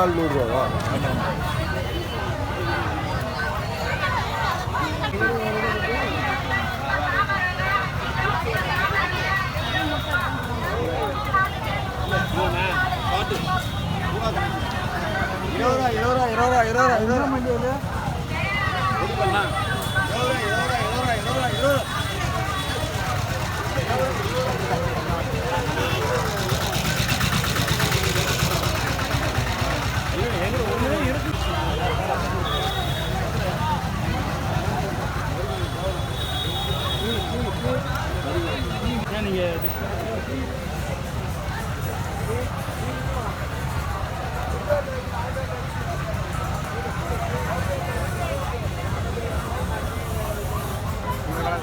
இறால் நூறுரூவாவா இருபது ரூபா இருபது ரூபா இருபது ரூபா இருபது ரூபா இருபது ரூபா இருபது. ரூபா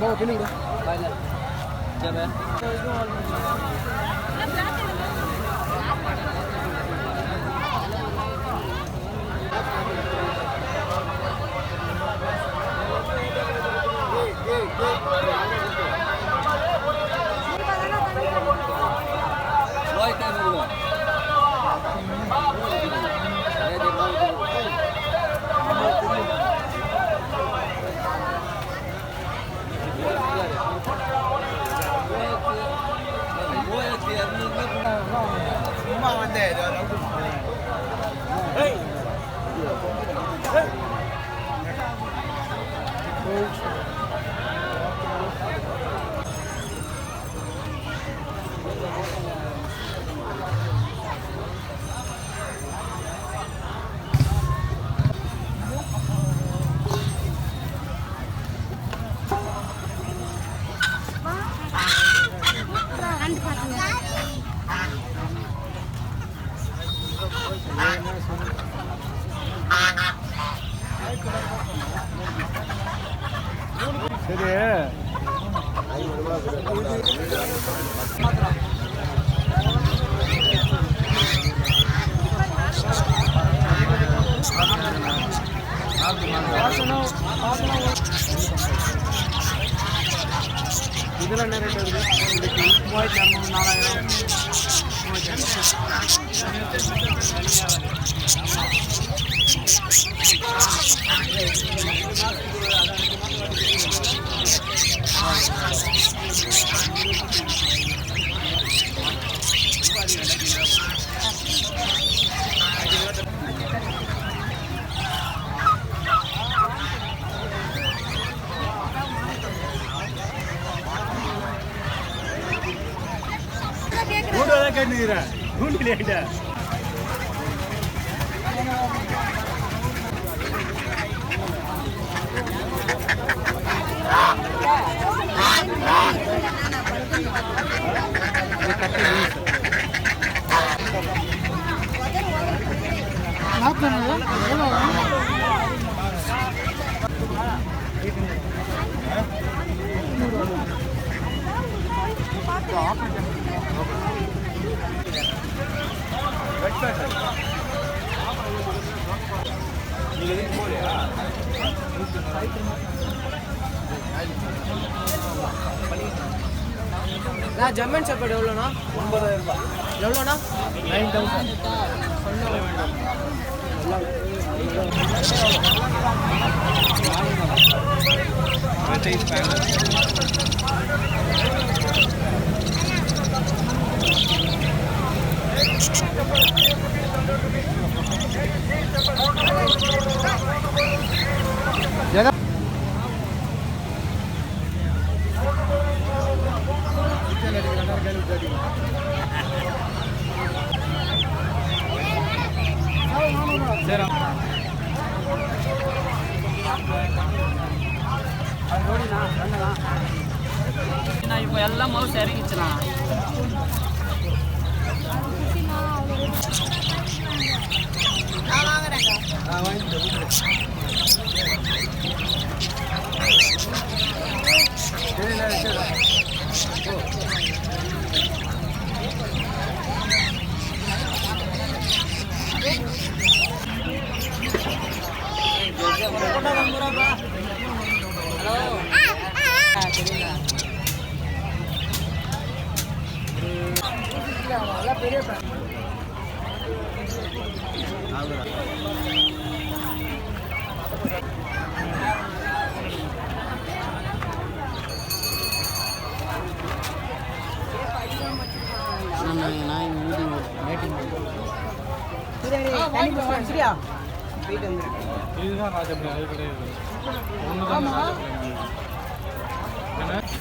再把我给你一，来一个，呗。ரெண்டு பாத்துங்க சரி. தான் கேட்டுக்கிறேன் நூறு லேட்டா நான் ஜம்மன் சாப்பாடு எவ்வளோண்ணா? ஒன்பதாயிரம் ரூபாய் எவ்வளோண்ணா? நைன் தௌசண்ட் சைஸ் நான் இப்போ எல்லாம் மவுஸ் இறங்கிச்சுண்ணா நான் வாங்குறேன் இதுதான் ராஜபுரம் அது கிடையாது ஒன்று தான்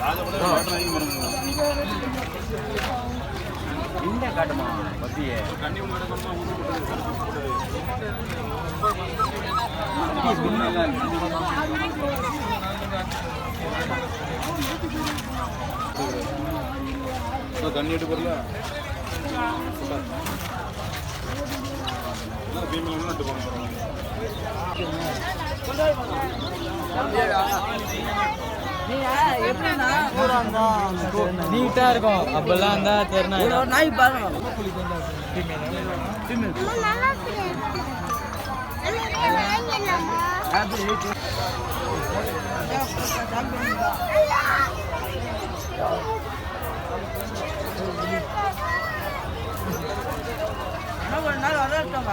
ராஜபுரம் இந்த காட்டுமா பத்தியே. தண்ணி எடுத்து போறல பீமில் நட்டு போகணும் நீட்டா இருக்கும் அப்பெல்லாம் இருந்தா தெரியல நாய் பாருங்க ஒரு நாள் வரட்டோங்க